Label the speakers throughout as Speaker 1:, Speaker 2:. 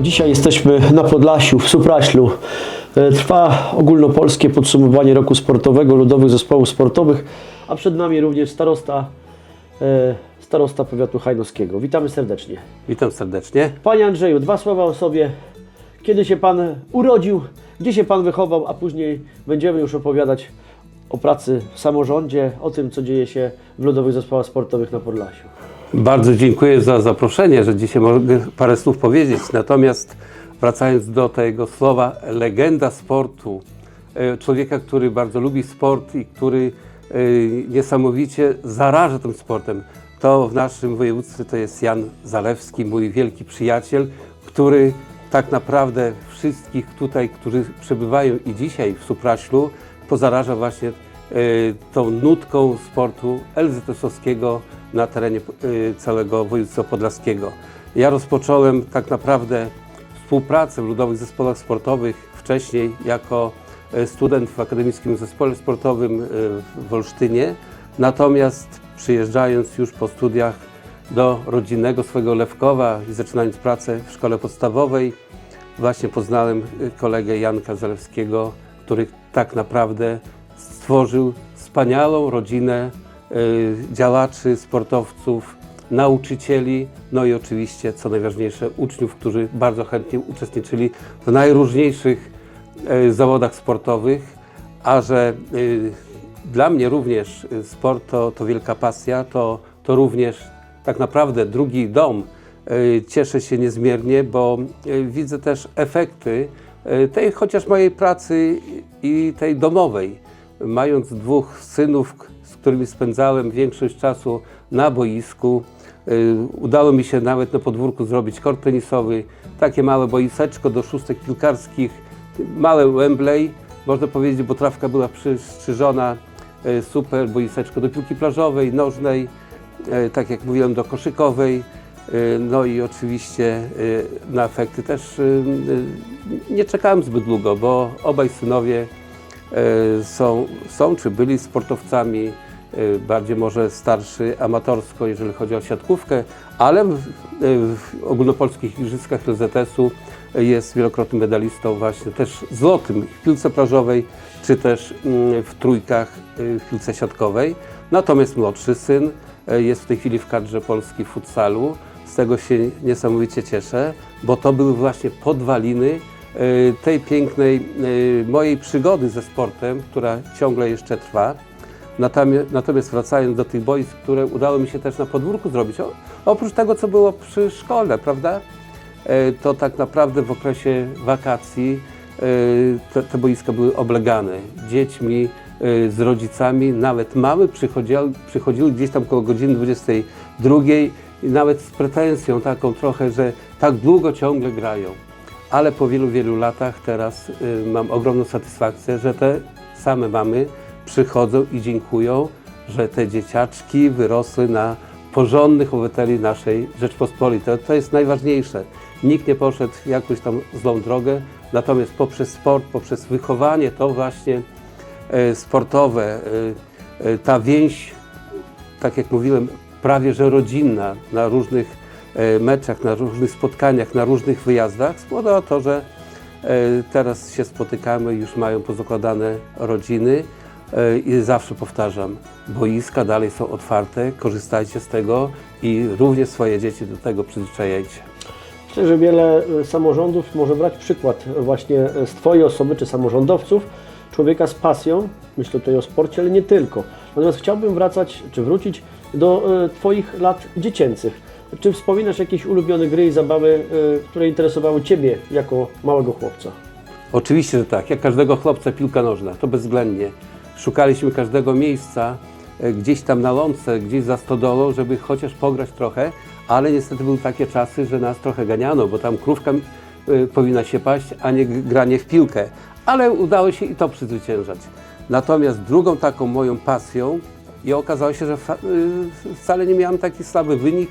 Speaker 1: Dzisiaj jesteśmy na Podlasiu, w Supraślu. E, Trwa ogólnopolskie podsumowanie roku sportowego ludowych zespołów sportowych, a przed nami również starosta, e, starosta powiatu hajnowskiego. Witamy serdecznie.
Speaker 2: Witam serdecznie.
Speaker 1: Panie Andrzeju, dwa słowa o sobie. Kiedy się Pan urodził, gdzie się Pan wychował, a później będziemy już opowiadać o pracy w samorządzie, o tym, co dzieje się w ludowych zespołach sportowych na Podlasiu.
Speaker 2: Bardzo dziękuję za zaproszenie, że dzisiaj mogę parę słów powiedzieć. Natomiast wracając do tego słowa legenda sportu, e, człowieka, który bardzo lubi sport i który e, niesamowicie zaraża tym sportem, to w naszym województwie to jest Jan Zalewski, mój wielki przyjaciel, który tak naprawdę wszystkich tutaj, którzy przebywają i dzisiaj w Supraślu, pozaraża właśnie e, tą nutką sportu LZS-owskiego na terenie e, całego województwa podlaskiego. Ja rozpocząłem tak naprawdę współpracę w ludowych zespołach sportowych wcześniej jako e, student w Akademickim Zespole Sportowym w Olsztynie, natomiast przyjeżdżając już po studiach do rodzinnego swojego Lewkowa i zaczynając pracę w szkole podstawowej, właśnie poznałem kolegę Janka Zalewskiego, który tak naprawdę stworzył wspaniałą rodzinę y, działaczy, sportowców, nauczycieli, no i oczywiście, co najważniejsze, uczniów, którzy bardzo chętnie uczestniczyli w najróżniejszych y, zawodach sportowych, a że y, dla mnie również sport to, to wielka pasja, to, to również tak naprawdę drugi dom. Cieszę się niezmiernie, bo widzę też efekty tej chociaż mojej pracy i tej domowej. Mając dwóch synów, z którymi spędzałem większość czasu na boisku, y, udało mi się nawet na podwórku zrobić kort tenisowy, takie małe boiseczko do szóstek piłkarskich, małe Wembley, można powiedzieć, bo trawka była przystrzyżona, e, super boiseczko do piłki plażowej, nożnej, e, tak jak mówiłem, do koszykowej. E, No i oczywiście e, na efekty też e, nie czekałem zbyt długo, bo obaj synowie są, są czy byli sportowcami, bardziej może starszy amatorsko, jeżeli chodzi o siatkówkę, ale w, ogólnopolskich igrzyskach LZS-u jest wielokrotnym medalistą właśnie też złotym w piłce plażowej, czy też mm, w trójkach y, w piłce siatkowej. Natomiast młodszy syn jest w tej chwili w kadrze Polski w futsalu. Z tego się niesamowicie cieszę, bo to były właśnie podwaliny e, tej pięknej e, mojej przygody ze sportem, która ciągle jeszcze trwa. Natomiast, wracając do tych boisk, które udało mi się też na podwórku zrobić, oprócz tego, co było przy szkole, prawda? E, To tak naprawdę w okresie wakacji te, te boiska były oblegane dziećmi, z rodzicami, nawet mamy przychodziły, przychodziły gdzieś tam koło godziny 22 i nawet z pretensją taką trochę, że tak długo ciągle grają. Ale po wielu, wielu latach teraz y, mam ogromną satysfakcję, że te same mamy przychodzą i dziękują, że te dzieciaczki wyrosły na porządnych obywateli naszej Rzeczpospolitej. To jest najważniejsze. Nikt nie poszedł jakąś tam złą drogę, natomiast poprzez sport, poprzez wychowanie to właśnie e, sportowe, e, ta więź tak jak mówiłem, prawie że rodzinna na różnych e, meczach, na różnych spotkaniach, na różnych wyjazdach spowodowało to, że e, teraz się spotykamy, już mają pozakładane rodziny e, i zawsze powtarzam, boiska dalej są otwarte, korzystajcie z tego i również swoje dzieci do tego przyzwyczajajcie.
Speaker 1: Myślę, że wiele samorządów może brać przykład właśnie z Twojej osoby, czy samorządowców, człowieka z pasją, myślę tutaj o sporcie, ale nie tylko. Natomiast chciałbym wracać, czy wrócić do e, Twoich lat dziecięcych. Czy wspominasz jakieś ulubione gry i zabawy, e, które interesowały Ciebie jako małego chłopca?
Speaker 2: Oczywiście, że tak. Jak każdego chłopca piłka nożna, to bezwzględnie. Szukaliśmy każdego miejsca e, gdzieś tam na lądce, gdzieś za stodolą, żeby chociaż pograć trochę, ale niestety były takie czasy, że nas trochę ganiano, bo tam krówka powinna się paść, a nie granie w piłkę. Ale udało się i to przezwyciężać. Natomiast drugą taką moją pasją i okazało się, że y, wcale nie miałem taki słaby wynik,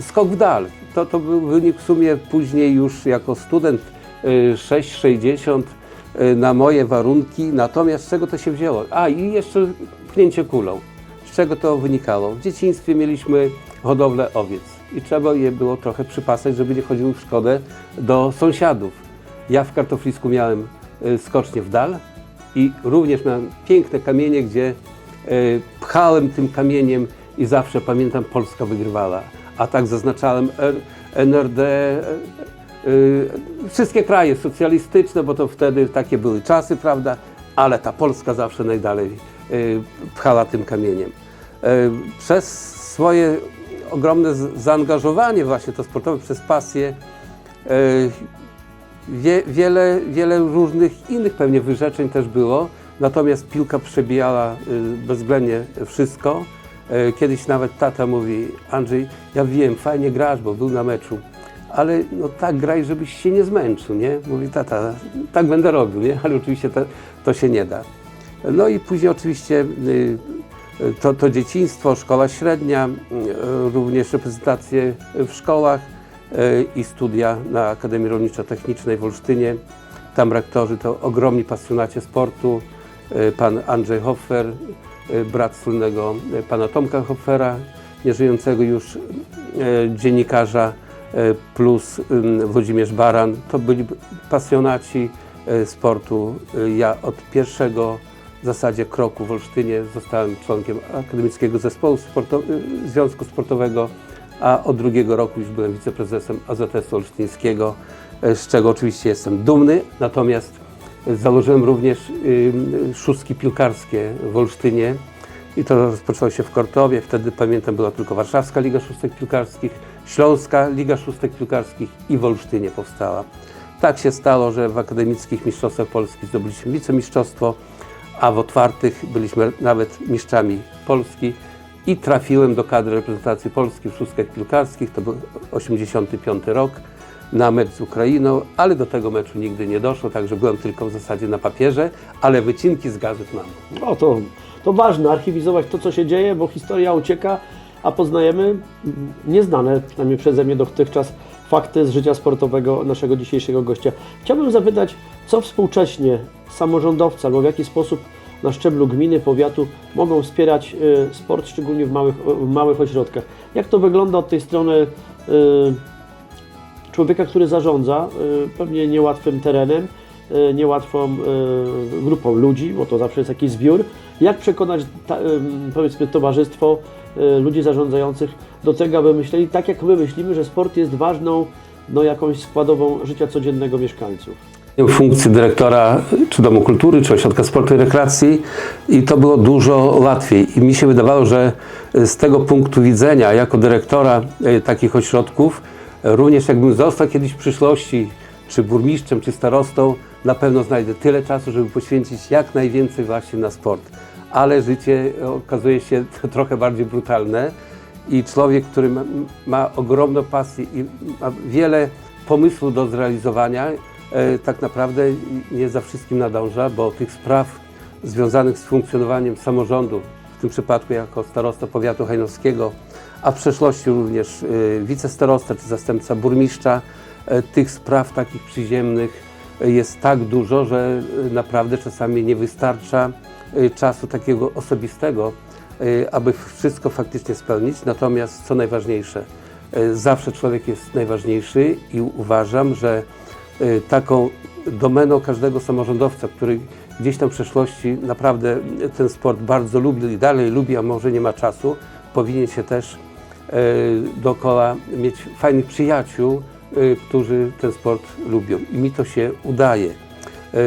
Speaker 2: skok w dal. To, to był wynik w sumie później już jako student y, 6,60 y, na moje warunki. Natomiast z czego to się wzięło? A i jeszcze pchnięcie kulą. Z czego to wynikało? W dzieciństwie mieliśmy hodowlę owiec. i trzeba je było trochę przypasać, żeby nie chodziły w szkodę do sąsiadów. Ja w kartoflisku miałem y, skocznie w dal i również miałem piękne kamienie, gdzie y, pchałem tym kamieniem i zawsze pamiętam Polska wygrywała. A tak zaznaczałem NRD, y, y, wszystkie kraje socjalistyczne, bo to wtedy takie były czasy, prawda? Ale ta Polska zawsze najdalej pchała tym kamieniem. Przez swoje ogromne zaangażowanie właśnie to sportowe, przez pasję, Wie, wiele, wiele różnych innych pewnie wyrzeczeń też było, natomiast piłka przebijała y, bezwzględnie wszystko. Y, Kiedyś nawet tata mówi, Andrzej, ja wiem, fajnie grasz, bo był na meczu, ale no tak graj, żebyś się nie zmęczył, nie? Mówi tata, tak będę robił, nie? Ale oczywiście to, to się nie da. No i później oczywiście y, to, to dzieciństwo, szkoła średnia, y, również reprezentacje w szkołach i studia na Akademii Rolniczo-Technicznej w Olsztynie. Tam rektorzy to ogromni pasjonaci sportu. Y, Pan Andrzej Hoffer, y, brat słynnego y, pana Tomka Hoffera, nieżyjącego już dziennikarza, plus Włodzimierz Baran. To byli pasjonaci sportu. Ja od pierwszego w zasadzie kroku w Olsztynie zostałem członkiem Akademickiego Zespołu Sporto- y, Związku Sportowego, a od drugiego roku już byłem wiceprezesem AZS-u Olsztyńskiego, z czego oczywiście jestem dumny. Natomiast założyłem również szóstki piłkarskie w Olsztynie i to rozpoczęło się w Kortowie. Wtedy pamiętam była tylko Warszawska Liga Szóstek Piłkarskich, Śląska Liga Szóstek Piłkarskich i w Olsztynie powstała. Tak się stało, że w akademickich mistrzostwach Polski zdobyliśmy wicemistrzostwo, a w otwartych byliśmy nawet mistrzami Polski i trafiłem do kadry reprezentacji Polski w szóstkach piłkarskich, to był 85 rok, na mecz z Ukrainą, ale do tego meczu nigdy nie doszło, także byłem tylko w zasadzie na papierze, ale wycinki z gazet mam.
Speaker 1: O, to, to ważne, archiwizować to, co się dzieje, bo historia ucieka, a poznajemy nieznane, przynajmniej przeze mnie dotychczas, fakty z życia sportowego naszego dzisiejszego gościa. Chciałbym zapytać, co współcześnie samorządowcy albo w jaki sposób na szczeblu gminy, powiatu mogą wspierać y, sport, szczególnie w małych, w małych ośrodkach. Jak to wygląda od tej strony y, człowieka, który zarządza y, pewnie niełatwym terenem, y, niełatwą y, grupą ludzi, bo to zawsze jest jakiś zbiór. Jak przekonać, powiedzmy, towarzystwo ludzi zarządzających do tego, aby myśleli tak, jak my myślimy, że sport jest ważną, no, jakąś składową życia codziennego mieszkańców?
Speaker 2: funkcji dyrektora czy Domu Kultury, czy Ośrodka Sportu i Rekreacji i to było dużo łatwiej. I mi się wydawało, że z tego punktu widzenia, jako dyrektora takich ośrodków, również jakbym został kiedyś w przyszłości, czy burmistrzem, czy starostą, na pewno znajdę tyle czasu, żeby poświęcić jak najwięcej właśnie na sport. Ale życie okazuje się trochę bardziej brutalne i człowiek, który ma, ma ogromną pasję i ma wiele pomysłów do zrealizowania, e, tak naprawdę nie za wszystkim nadąża, bo tych spraw związanych z funkcjonowaniem samorządu, w tym przypadku jako starosta powiatu hajnowskiego, a w przeszłości również e, wicestarosta czy zastępca burmistrza, e, tych spraw takich przyziemnych e, jest tak dużo, że e, naprawdę czasami nie wystarcza czasu takiego osobistego, aby wszystko faktycznie spełnić. Natomiast co najważniejsze, zawsze człowiek jest najważniejszy i uważam, że taką domeną każdego samorządowca, który gdzieś tam w przeszłości naprawdę ten sport bardzo lubił i dalej lubi, a może nie ma czasu, powinien się też dookoła mieć fajnych przyjaciół, e, którzy ten sport lubią. I mi to się udaje. E,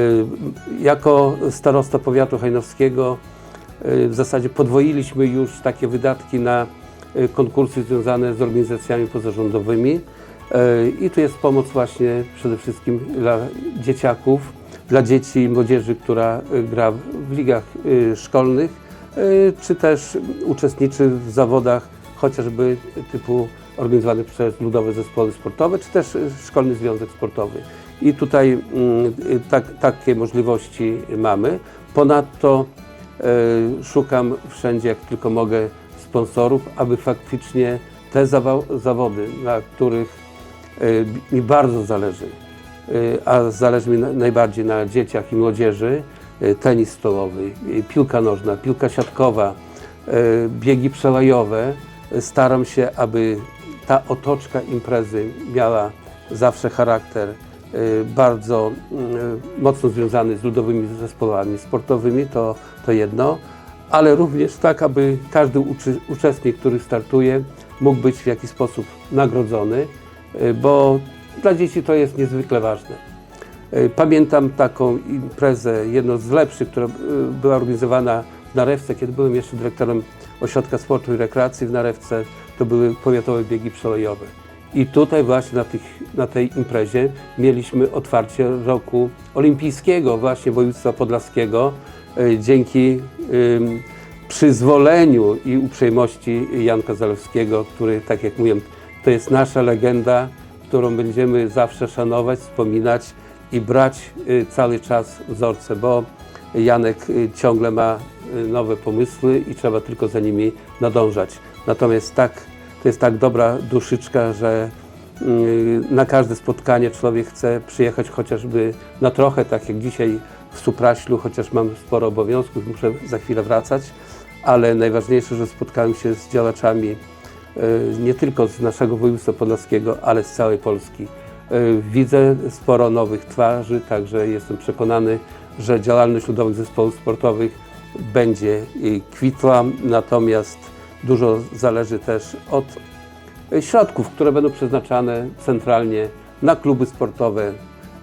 Speaker 2: Jako starosta powiatu hajnowskiego e, w zasadzie podwoiliśmy już takie wydatki na e, konkursy związane z organizacjami pozarządowymi. E, I tu jest pomoc właśnie przede wszystkim dla dzieciaków, dla dzieci i młodzieży, która e, gra w ligach e, szkolnych, e, czy też uczestniczy w zawodach chociażby typu organizowane przez ludowe zespoły sportowe, czy też e, Szkolny Związek Sportowy. I tutaj mm, e, tak, takie możliwości mamy. Ponadto e, szukam wszędzie, jak tylko mogę, sponsorów, aby faktycznie te zawody, na których mi bardzo zależy, a zależy mi na, najbardziej na dzieciach i młodzieży, tenis stołowy, piłka nożna, piłka siatkowa, biegi przełajowe. Staram się, aby ta otoczka imprezy miała zawsze charakter y, bardzo y, mocno związany z ludowymi zespołami sportowymi, to, to jedno, ale również tak, aby każdy uczestnik, który startuje, mógł być w jakiś sposób nagrodzony, y, bo dla dzieci to jest niezwykle ważne. Pamiętam taką imprezę, jedną z lepszych, która była organizowana Narewce, kiedy byłem jeszcze dyrektorem Ośrodka Sportu i Rekreacji w Narewce. To były powiatowe biegi przelojowe. I tutaj właśnie na, tych, na tej imprezie mieliśmy otwarcie roku olimpijskiego właśnie województwa podlaskiego y, dzięki przyzwoleniu i uprzejmości Janka Zalewskiego, który, tak jak mówię, to jest nasza legenda, którą będziemy zawsze szanować, wspominać i brać y, cały czas wzorce, bo Janek y, ciągle ma nowe pomysły i trzeba tylko za nimi nadążać. Natomiast tak, to jest tak dobra duszyczka, że y, na każde spotkanie człowiek chce przyjechać chociażby na trochę, tak jak dzisiaj w Supraślu, chociaż mam sporo obowiązków, muszę za chwilę wracać, ale najważniejsze, że spotkałem się z działaczami y, nie tylko z naszego województwa podlaskiego, ale z całej Polski. Y, Widzę sporo nowych twarzy, także jestem przekonany, że działalność ludowych zespołów sportowych będzie y, kwitła, natomiast dużo zależy też od y, środków, które będą przeznaczane centralnie na kluby sportowe,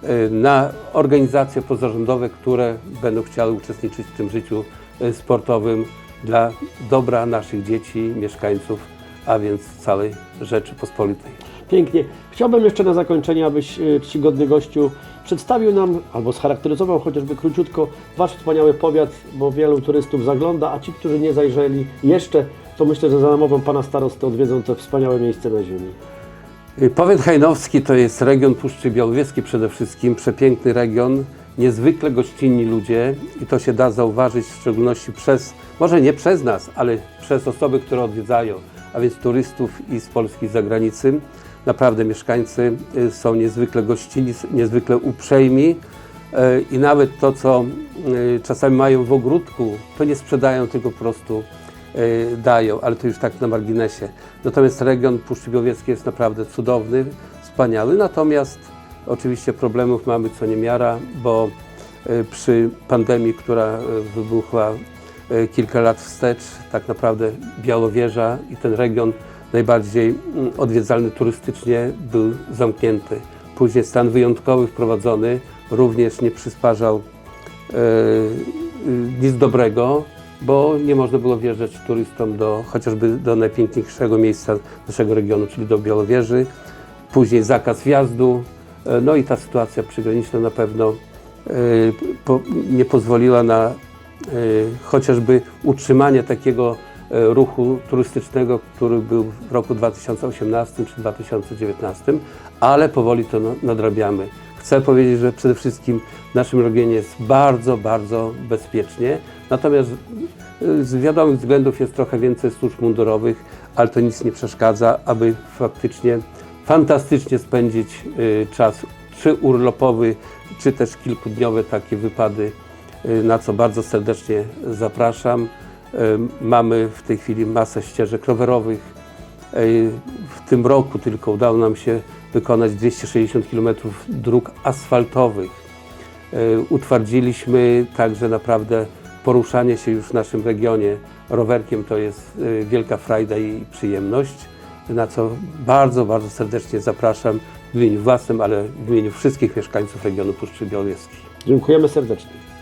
Speaker 2: y, na organizacje pozarządowe, które będą chciały uczestniczyć w tym życiu sportowym dla dobra naszych dzieci, mieszkańców, a więc całej Rzeczypospolitej.
Speaker 1: Pięknie. Chciałbym jeszcze na zakończenie, abyś e, czcigodny gościu przedstawił nam albo scharakteryzował chociażby króciutko Wasz wspaniały powiat, bo wielu turystów zagląda, a ci, którzy nie zajrzeli jeszcze, to myślę, że za namową Pana Starosty odwiedzą to wspaniałe miejsce na ziemi.
Speaker 2: Y, Powiat hajnowski to jest region Puszczy Białowieskiej przede wszystkim, przepiękny region, niezwykle gościnni ludzie i to się da zauważyć w szczególności przez, może nie przez nas, ale przez osoby, które odwiedzają, a więc turystów i z Polski i z zagranicy. Naprawdę mieszkańcy y, są niezwykle gościnni, niezwykle uprzejmi y, i nawet to, co y, czasami mają w ogródku, to nie sprzedają, tylko po prostu dają, ale to już tak na marginesie. Natomiast region Puszczy jest naprawdę cudowny, wspaniały, natomiast oczywiście problemów mamy co niemiara, bo przy pandemii, która wybuchła kilka lat wstecz, tak naprawdę Białowieża i ten region najbardziej mm, odwiedzalny turystycznie był zamknięty. Później stan wyjątkowy wprowadzony również nie przysparzał e, y, nic dobrego, bo nie można było wjeżdżać turystom do, chociażby do najpiękniejszego miejsca naszego regionu, czyli do Białowieży. Później zakaz wjazdu, no i ta sytuacja przygraniczna na pewno nie pozwoliła na chociażby utrzymanie takiego e, ruchu turystycznego, który był w roku 2018 czy 2019, ale powoli to na- nadrabiamy. Chcę powiedzieć, że przede wszystkim w naszym regionie jest bardzo, bardzo bezpiecznie. Natomiast y, z wiadomych względów jest trochę więcej służb mundurowych, ale to nic nie przeszkadza, aby faktycznie fantastycznie spędzić y, czas, czy urlopowy, czy też kilkudniowe takie wypady, y, na co bardzo serdecznie zapraszam. Y, Mamy w tej chwili masę ścieżek rowerowych, Ej, W tym roku tylko udało nam się wykonać 260 km dróg asfaltowych. Utwardziliśmy także naprawdę poruszanie się już w naszym regionie rowerkiem. To jest wielka frajda i przyjemność, na co bardzo, bardzo serdecznie zapraszam w imieniu własnym, ale w imieniu wszystkich mieszkańców regionu Puszczy Białowieskiej.
Speaker 1: Dziękujemy serdecznie.